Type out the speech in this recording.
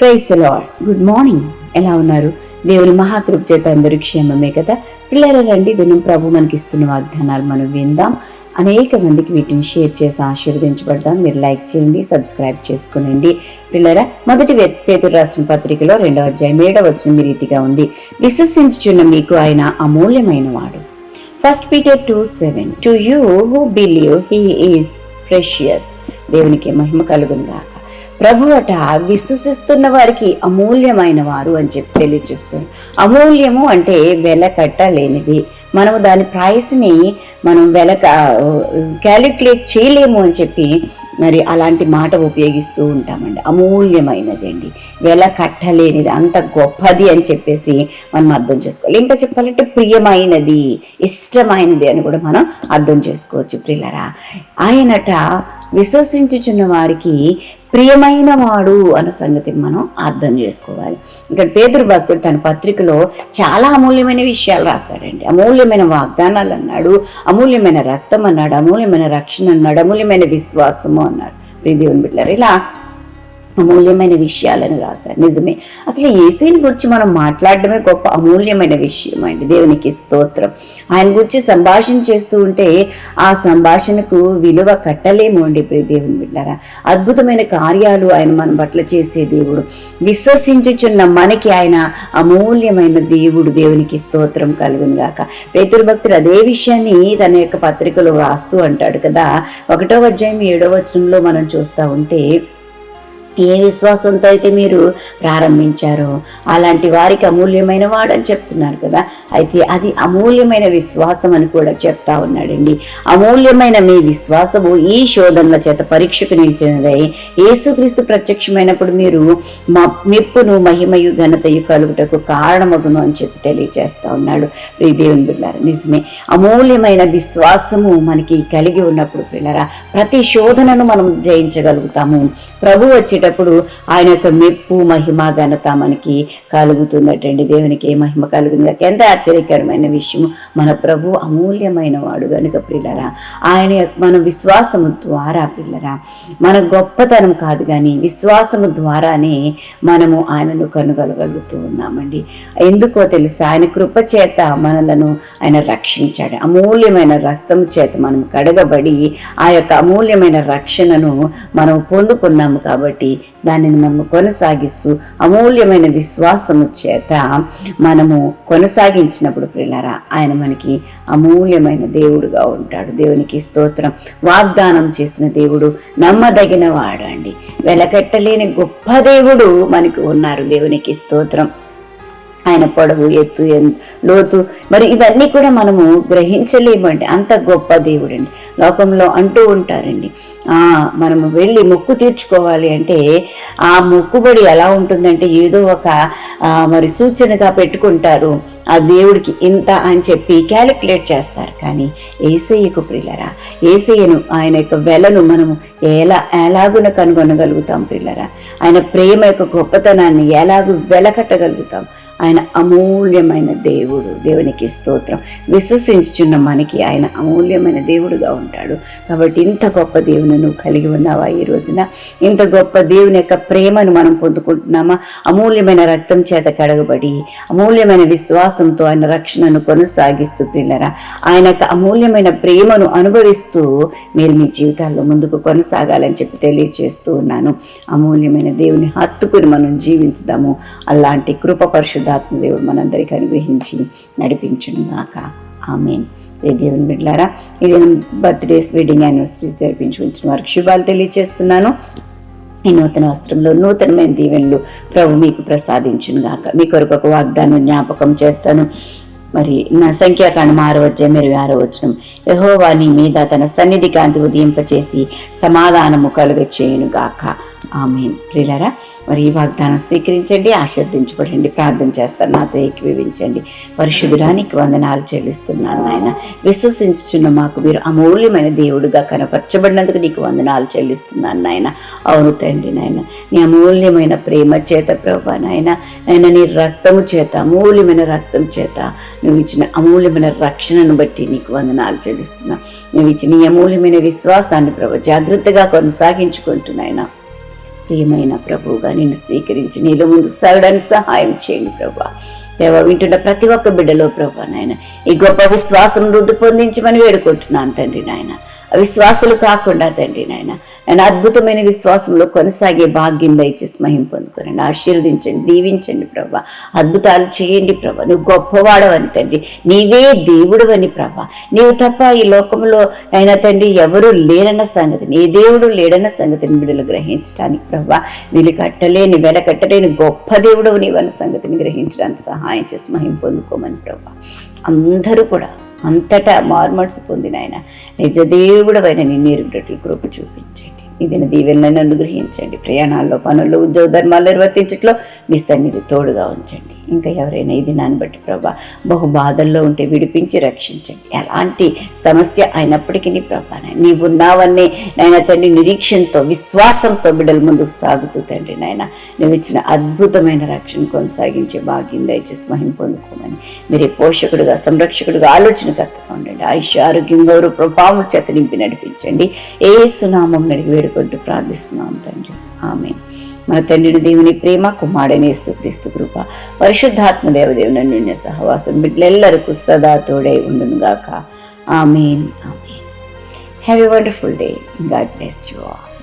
Price lord good morning ఎలా ఉన్నారు? దేవుని మహాకృప చేత అందరూ క్షేమమే కదా? పిల్లల రండి దినం ప్రభు మనకి ఇస్తున్న వాగ్దానాలు మనం విందాం. అనేక మందికి వీటిని షేర్ చేసి ఆశీర్వదించబడదాం. మీరు లైక్ చేయండి సబ్స్క్రైబ్ చేసుకునండి. పిల్లరా మొదటి వే- పేతురు రాసిన పత్రికలో రెండవ అధ్యాయం ఏడవ వచ్చిన మీ రీతిగా ఉంది. విశ్వసించుచున్న మీకు ఆయన అమూల్యమైన వాడు. First Peter two seven to you who believe he is precious దేవునికి మహిమ కలుగునుగాక. ప్రభువట విశ్వసిస్తున్న వారికి అమూల్యమైన వారు అని చెప్పి తెలియచేస్తుంది అమూల్యము అంటే వెల కట్టలేనిది. మనము దాని ప్రైస్ని మనం వెల క్యాలిక్యులేట్ చేయలేము అని చెప్పి మరి అలాంటి మాట ఉపయోగిస్తూ ఉంటామండి. అమూల్యమైనది అండి. వెల కట్టలేనిది అంత గొప్పది అని చెప్పేసి మనం అర్థం చేసుకోవాలి. ఇంకా చెప్పాలంటే ప్రియమైనది ఇష్టమైనది అని కూడా మనం అర్థం చేసుకోవచ్చు ప్రియులరా. ఆయనట విశ్వసించుచున్న వారికి ప్రియమైన వాడు అన్న సంగతిని మనం అర్థం చేసుకోవాలి. ఇక్కడ పేదరు భక్తుడు తన పత్రికలో చాలా అమూల్యమైన విషయాలు రాశాడండి. అమూల్యమైన వాగ్దానాలు అన్నాడు అమూల్యమైన రక్తం అన్నాడు అమూల్యమైన రక్షణ అన్నాడు అమూల్యమైన విశ్వాసము అన్నాడు. ప్రియ దేవుని ఇలా అమూల్యమైన విషయాలను రాశారు. నిజమే. అసలు ఏసీని గురించి మనం మాట్లాడడమే గొప్ప అమూల్యమైన విషయం అండి. దేవునికి స్తోత్రం. ఆయన గురించి సంభాషణ చేస్తూ ఉంటే ఆ సంభాషణకు విలువ కట్టలేము అండి ఇప్పుడు దేవుని బిడ్డారా. అద్భుతమైన కార్యాలు ఆయన మన పట్ల చేసే దేవుడు. విశ్వసించుచున్న మనకి ఆయన అమూల్యమైన దేవుడు దేవునికి స్తోత్రం కలుగును గాక. పేతురు భక్తుడు అదే విషయాన్ని తన యొక్క పత్రికలో రాస్తూ అంటాడు కదా. ఒకటో అధ్యాయం ఏడో వచనంలో మనం చూస్తూ ఉంటే ఏ విశ్వాసంతో అయితే మీరు ప్రారంభించారో అలాంటి వారికి అమూల్యమైన వాడని చెప్తున్నాడు చెప్తున్నారు కదా. అయితే అది అమూల్యమైన విశ్వాసం అని కూడా చెప్తా ఉన్నాడండి. అమూల్యమైన మీ విశ్వాసము ఈ శోధనల చేత పరీక్షకు నిలిచినదై యేసుక్రీస్తు ప్రత్యక్షమైనప్పుడు మీరు మా మెప్పును మహిమయు ఘనతయు కలుగుటకు కారణమగును అని చెప్పి తెలియజేస్తా ఉన్నాడు. ప్రియ దేవుని నిజమే. అమూల్యమైన విశ్వాసము మనకి కలిగి ఉన్నప్పుడు పిల్లరా ప్రతి శోధనను మనం జయించగలుగుతాము. ప్రభు చేసేటప్పుడు ఆయన యొక్క మెప్పు మహిమ ఘనత మనకి కలుగుతుందటండి దేవునికి ఏ మహిమ కలుగుతుంది? ఎంత ఆశ్చర్యకరమైన విషయం మన ప్రభు అమూల్యమైన వాడు కనుక పిల్లరా ఆయన మన విశ్వాసము ద్వారా పిల్లరా మన గొప్పతనం కాదు కానీ విశ్వాసము ద్వారానే మనము ఆయనను కనుగొనగలుగుతూ ఉన్నామండి. ఎందుకో తెలుసా? ఆయన కృప చేత మనలను ఆయన రక్షించాడు. అమూల్యమైన రక్తం చేత మనం కడగబడి ఆ యొక్క అమూల్యమైన రక్షణను మనం పొందుకున్నాము కాబట్టి దానిని మనము కొనసాగిస్తూ అమూల్యమైన విశ్వాసము చేత మనము కొనసాగించినప్పుడు పిల్లరా ఆయన మనకి అమూల్యమైన దేవుడుగా ఉంటాడు. దేవునికి స్తోత్రం. వాగ్దానం చేసిన దేవుడు నమ్మదగిన వాడు అండి. వెలకట్టలేని గొప్ప దేవుడు మనకు ఉన్నారు. దేవునికి స్తోత్రం. ఆయన పొడవు ఎత్తు లోతు. మరి ఇవన్నీ కూడా మనము గ్రహించలేమండి అంత గొప్ప దేవుడండి. లోకంలో అంటూ ఉంటారండి. ఆ మనము వెళ్ళి మొక్కు తీర్చుకోవాలి అంటే ఆ మొక్కుబడి ఎలా ఉంటుందంటే ఏదో ఒక మరి సూచనగా పెట్టుకుంటారు. ఆ దేవుడికి ఇంత అని చెప్పి క్యాలిక్యులేట్ చేస్తారు. కానీ ఏసయ్యకు ప్రిల్లరా ఏసయ్యను ఆయన యొక్క వెలను మనము ఎలా ఎలాగున కనుగొనగలుగుతాం ప్రిల్లరా ఆయన ప్రేమ యొక్క గొప్పతనాన్ని ఎలాగూ వెలకట్టగలుగుతాం? ఆయన అమూల్యమైన దేవుడు. దేవునికి స్తోత్రం. విశ్వసించుచున్న మనకి ఆయన అమూల్యమైన దేవుడుగా ఉంటాడు. కాబట్టి ఇంత గొప్ప దేవుని నువ్వు కలిగి ఉన్నావా ఈ రోజున? ఇంత గొప్ప దేవుని యొక్క ప్రేమను మనం పొందుకుంటున్నామా? అమూల్యమైన రక్తం చేత కడగబడి అమూల్యమైన విశ్వాసంతో ఆయన రక్షణను కొనసాగిస్తూ పిల్లరా ఆయన యొక్క అమూల్యమైన ప్రేమను అనుభవిస్తూ మీరు మీ జీవితాల్లో ముందుకు కొనసాగాలని చెప్పి తెలియజేస్తూ ఉన్నాను. అమూల్యమైన దేవుని హత్తుకుని మనం జీవించుదాము. అలాంటి కృప పరిశుద్ధాత్మ దేవుడు మనందరికీ అనుగ్రహించి నడిపించును గాక ఆమెన్. ప్రియ దేవుని బిడ్లారా ఇది బర్త్డేస్ వెడ్డింగ్ యానివర్సరీస్ జరిపించుకుంటున్న వారికి శుభాలు తెలియజేస్తున్నాను ఈ నూతన వస్త్రంలో నూతనమైన దీవెనలు ప్రభు మీకు ప్రసాదించును గాక మీ కొరకు ఒక వాగ్దానం జ్ఞాపకం చేస్తాను. మరి నా సంఖ్యాకాండం ఆరో అధ్యాయం ఇరవై ఆరో వచ్చిన యహోవా నీ మీద తన సన్నిధి కాంతి ఉదయింపచేసి సమాధానము కలుగ చేయును గాక. ఆమెన్. ప్రియులరా మరి ఈ వాగ్దానం స్వీకరించండి ఆశీర్దించబడండి ప్రార్థన చేస్తాను నాతో ఏకీభవించండి. పరిశుభ్రానికి వందనాలు చెల్లిస్తున్నాను నాయన. విశ్వసించుచున్న మాకు మీరు అమూల్యమైన దేవుడుగా కనపరచబడినందుకు నీకు వందనాలు చెల్లిస్తున్నాను నాయన. అవును తండ్రి నాయన నీ అమూల్యమైన ప్రేమ చేత ప్రభా నాయన నాయన నీ రక్తము చేత అమూల్యమైన రక్తం చేత నువ్వు ఇచ్చిన అమూల్యమైన రక్షణను బట్టి నీకు వందనాలు చెల్లిస్తున్నా. నువ్వు ఇచ్చిన నీ అమూల్యమైన విశ్వాసాన్ని ప్రభు జాగ్రత్తగా కొనసాగించుకుంటున్నాయన ప్రియమైన ప్రభువుగా నిన్ను స్వీకరించి నీలో ముందు సాగడానికి సహాయం చేయండి ప్రభు. దేవ వింటున్న ప్రతి ఒక్క బిడ్డలో ప్రభు నాయన ఈ గొప్ప విశ్వాసం రుద్దు పొందించమని వేడుకుంటున్నాను తండ్రి నాయన. అవిశ్వాసులు కాకుండా తండ్రి నాయన. నేను అద్భుతమైన విశ్వాసంలో కొనసాగే భాగ్యం దయచేసి మహిం పొందుకోనండి ఆశీర్వదించండి దీవించండి ప్రభా. అద్భుతాలు చేయండి ప్రభా. నువ్వు గొప్పవాడవని తండ్రి. నీవే దేవుడు అని ప్రభా. నీవు తప్ప ఈ లోకంలో అయినా తండ్రి ఎవరు లేరన్న సంగతిని ఏ దేవుడు లేడన్న సంగతిని బిడ్డలు గ్రహించడానికి ప్రభా. వీళ్ళు కట్టలేని వెల కట్టలేని గొప్ప దేవుడు నీవన్న సంగతిని గ్రహించడానికి సహాయం చేసి మహిం పొందుకోమని ప్రభా. అందరూ కూడా అంతటా మార్మడ్స్ పొందిన ఆయన నిజ దేవుడవైన నిన్నీరు బిడ్డలు కృప చూపించండి. ఇది దీవెనలను అనుగ్రహించండి. ప్రయాణాల్లో పనుల్లో ఉద్యోగ ధర్మాలు నిర్వర్తించట్లో మీ సన్నిధి తోడుగా ఉంచండి. ఇంకా ఎవరైనా ఈ దినాన్ని బట్టి ప్రభా బహు బాధల్లో ఉంటే విడిపించి రక్షించండి. ఎలాంటి సమస్య అయినప్పటికీ ప్రభా నీవున్నావన్నీ నాయన తండ్రి నిరీక్షణతో విశ్వాసంతో బిడ్డల ముందుకు సాగుతూ తండ్రి నాయన నువ్వు ఇచ్చిన అద్భుతమైన రక్షణ కొనసాగించే భాగ్యం దయచేసి మహిం పొందుకోమని. మీరే పోషకుడుగా సంరక్షకుడుగా ఆలోచనకర్తగా ఉండండి ఆయుష ఆరోగ్యం గౌరవ ప్రభావం చేత నింపి నడిపించండి. ఏ సునామం నడిగి వేడుకుంటూ ప్రార్థిస్తున్నాం తండ్రి. ఆమె మన తండ్రిని దేవుని ప్రేమ కుమారుడని యేసుక్రీస్తు కృప పరిశుద్ధాత్మ దేవదేవుని నిన్న సహవాసం బిడ్డలెల్లరకు సదా తోడై ఉండును గాక. Amen. Amen. Have a wonderful day God bless you all